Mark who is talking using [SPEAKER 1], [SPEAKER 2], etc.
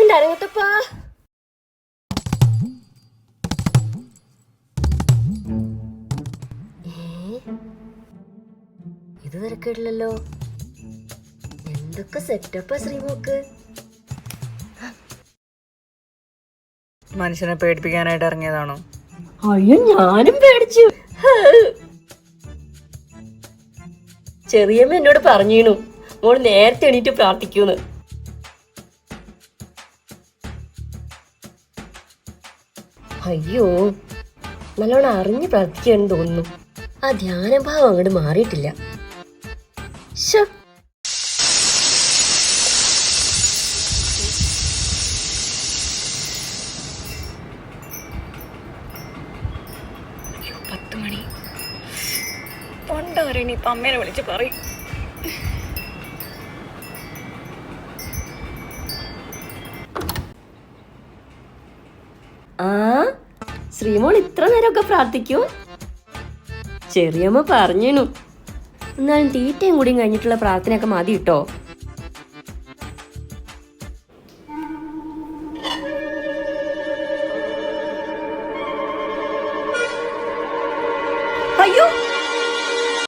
[SPEAKER 1] എന്റെ അരങ്ങത്തപ്പാ ഇത് തിരക്കിടില്ലല്ലോ എന്തൊക്കെ സെറ്റപ്പാ ശ്രീമോക്ക്?
[SPEAKER 2] മനുഷ്യനെ പേടിപ്പിക്കാനായിട്ട് ഇറങ്ങിയതാണോ?
[SPEAKER 1] അയ്യോ ഞാനും പേടിച്ചു. ചെറിയമ്മ എന്നോട് പറഞ്ഞീണു മോൾ നേരത്തെ എണീറ്റ് പ്രാർത്ഥിക്കൂന്ന്. അയ്യോ നല്ലോണം അറിഞ്ഞ് പ്രാർത്ഥിക്കുകയാണെന്ന് തോന്നുന്നു. ആ ധ്യാനഭാവം അങ്ങോട്ട് മാറിയിട്ടില്ല.
[SPEAKER 2] പത്ത് മണി. പണ്ടാരെ ഇനിയിപ്പൊ അമ്മേനെ വിളിച്ച് പറയും.
[SPEAKER 1] ആ ശ്രീമോൾ ഇത്ര നേരമൊക്കെ പ്രാർത്ഥിക്കൂ? ചെറിയമ്മ പറഞ്ഞു എന്നാലും തീറ്റയും കൂടിയും കഴിഞ്ഞിട്ടുള്ള പ്രാർത്ഥനയൊക്കെ മതി കിട്ടോ അയ്യോ!